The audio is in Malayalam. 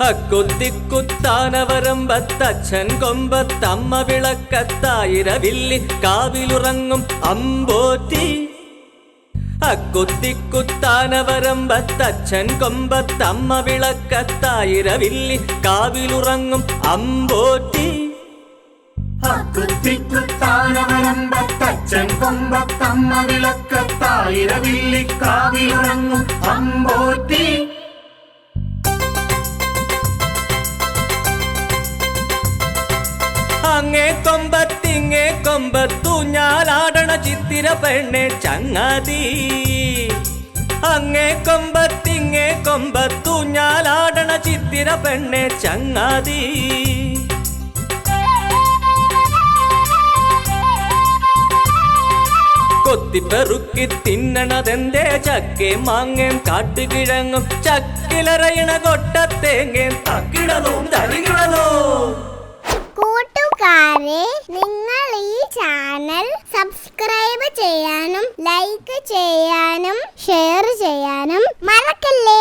അക്കൊത്തിക്കുത്താനവരമ്പത്തച്ഛൻ കൊമ്പത്തമ്മ വിളക്കത്തായിരവില്ലി കാവിലുറങ്ങും അമ്പോറ്റി അക്കൊത്തിക്കുത്താനവരമ്പത്തച്ഛൻ കൊമ്പത്തമ്മ വിളക്കത്തായിരവില്ലി കാവിലുറങ്ങും അമ്പോറ്റി ബത്തച്ഛൻ കൊമ്പത്തമ്മ വിളക്കത്തായിരവില്ലിക്കാവിലുറങ്ങും അമ്പോറ്റി അങ്ങേ കൊമ്പത്തിങ്ങേ കൊമ്പത്തു ഞാലാടണ ചിത്തിര പെണ്ണെ ചങ്ങാതി. അങ്ങേ കൊമ്പത്തിങ്ങേ കൊമ്പത്തു ഞാലാടണ ചിത്തിര പെണ്ണെ ചങ്ങാതി. കൊത്തിപ്പെറുക്കി തിന്നണതെന്തേ ചക്കേം മാങ്ങേം കാട്ടുകിഴങ്ങും ചക്കിലറയണ കൊട്ടത്തേങ്ങേം തക്കിടതും തരികിടലോ കൂട്ടുകാരെ നിങ്ങൾ ഈ ചാനൽ സബ്സ്ക്രൈബ് ചെയ്യാനും ലൈക്ക് ചെയ്യാനും ഷെയർ ചെയ്യാനും മറക്കല്ലേ?